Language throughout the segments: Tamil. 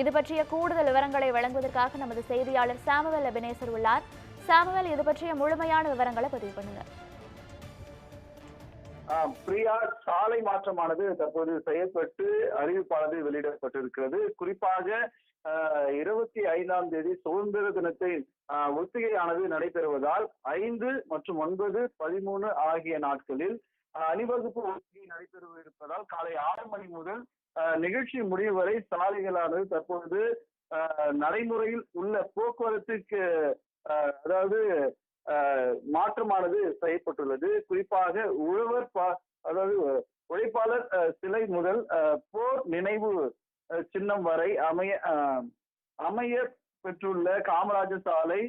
இது பற்றிய கூடுதல் விவரங்களை வழங்குவதற்காக நமது செய்தியாளர் சாமுவேல் அபினேசர் உள்ளார். சாமுவேல் இது பற்றிய முழுமையான விவரங்களை பதிவு பண்ணுங்க. பிரியா சாலை மாற்றமானது தற்போது செய்யப்பட்டு அறிவிப்பானது வெளியிடப்பட்டிருக்கிறது. குறிப்பாக இருபத்தி ஐந்தாம் தேதி சுதந்திர தினத்தை ஆஹ் ஒத்திகையானது நடைபெறுவதால் ஐந்து மற்றும் ஒன்பது பதிமூணு ஆகிய நாட்களில் அணிவகுப்பு ஒத்திகை நடைபெறவிருப்பதால் காலை ஆறு மணி முதல் நிகழ்ச்சி முடிவு வரை சாலைகளானது தற்பொழுது ஆஹ் நடைமுறையில் உள்ள போக்குவரத்துக்கு அதாவது ஆஹ் மாற்றமானது செய்யப்பட்டுள்ளது. குறிப்பாக உழவர் பா அதாவது உழைப்பாளர் சிலை முதல் போர் நினைவு சின்னம் வரை அமைய ஆஹ் அமைய பெற்றுள்ள காமராஜர் சாலை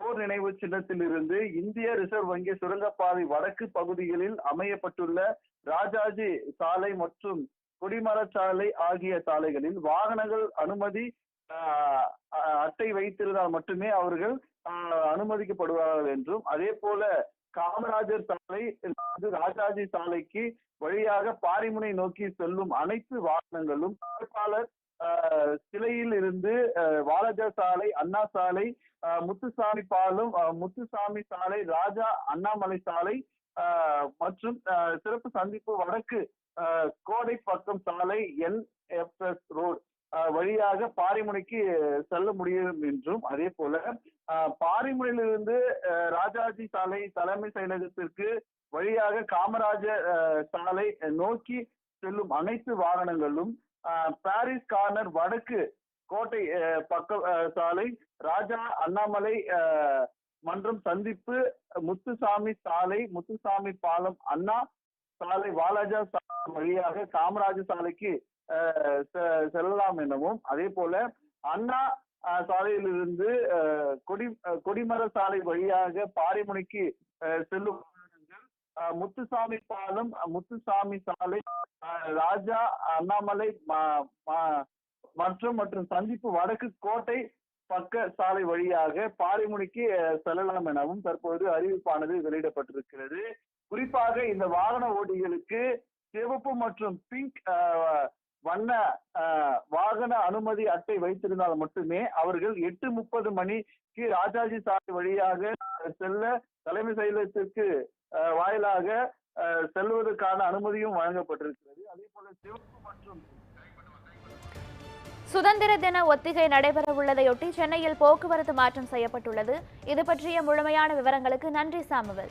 போர் நினைவு சின்னத்திலிருந்து இந்திய ரிசர்வ் வங்கி சுரங்கப்பாதை வடக்கு பகுதிகளில் அமையப்பட்டுள்ள ராஜாஜி சாலை மற்றும் குடிமர ஆகிய சாலைகளில் வாகனங்கள் அனுமதி அட்டை வைத்திருந்தால் மட்டுமே அவர்கள் அனுமதிக்கப்படுவார்கள் என்றும் அதே போல காமராஜர் சாலை ராஜாஜி சாலைக்கு வழியாக பாரிமுனை நோக்கி செல்லும் அனைத்து வாகனங்களும் வேட்பாளர் சிலையில் இருந்து ஆஹ் சாலை அண்ணா சாலை முத்துசாமி பாலம் முத்துசாமி சாலை ராஜா அண்ணாமலை சாலை மற்றும் சிறப்பு சந்திப்பு வடக்கு கோடை பக்கம் சாலை என்எஃப்எஸ் ரோடு. வழியாக பாரிமுனைக்கு செல்ல முடியும் என்றும் அதே போல பாரிமுனையிலிருந்து ராஜாஜி சாலை தலைமை செயலகத்திற்கு வழியாக காமராஜர் சாலை நோக்கி செல்லும் அனைத்து வாகனங்களும் பாரிஸ் கார்னர் வடக்கு கோட்டை பக்க சாலை ராஜா அண்ணாமலை மன்றம் சந்திப்பு முத்துசாமி சாலை முத்துசாமி பாலம் அண்ணா சாலை வாலாஜா வழியாக காமராஜர் சாலைக்கு செல்லலாம் எனவும் அதே போல அண்ணா சாலையிலிருந்து கொடி கொடிமர சாலை வழியாக பாரிமுனைக்கு செல்லும் முத்துசாமி பாலம் முத்துசாமி சாலை ராஜா அண்ணாமலை மற்றும் மற்றும் சந்திப்பு வடக்கு கோட்டை பக்க சாலை வழியாக பாரிமுனைக்கு செல்லலாம் எனவும் தற்போது அறிவிப்பானது வெளியிடப்பட்டிருக்கிறது. குறிப்பாக இந்த வாகன ஓட்டிகளுக்கு சிவப்பு மற்றும் பிங்க் ஆஹ், வண்ண ஆஹ், வாகன அனுமதி அட்டை வைத்திருந்தால் மட்டுமே அவர்கள் எட்டு முப்பது மணிக்கு ராஜாஜி சாலை வழியாக செல்ல தலைமை செயலகத்திற்கு வாயிலாக ஆஹ், செல்வதற்கான அனுமதியும் வழங்கப்பட்டிருக்கிறது. அதே போல சிவப்பு மற்றும் சுதந்திர தின ஒத்திகை நடைபெறவுள்ளதையொட்டி சென்னையில் போக்குவரத்து மாற்றம் செய்யப்பட்டுள்ளது. இது பற்றிய முழுமையான விவரங்களுக்கு நன்றி சாமுவல்.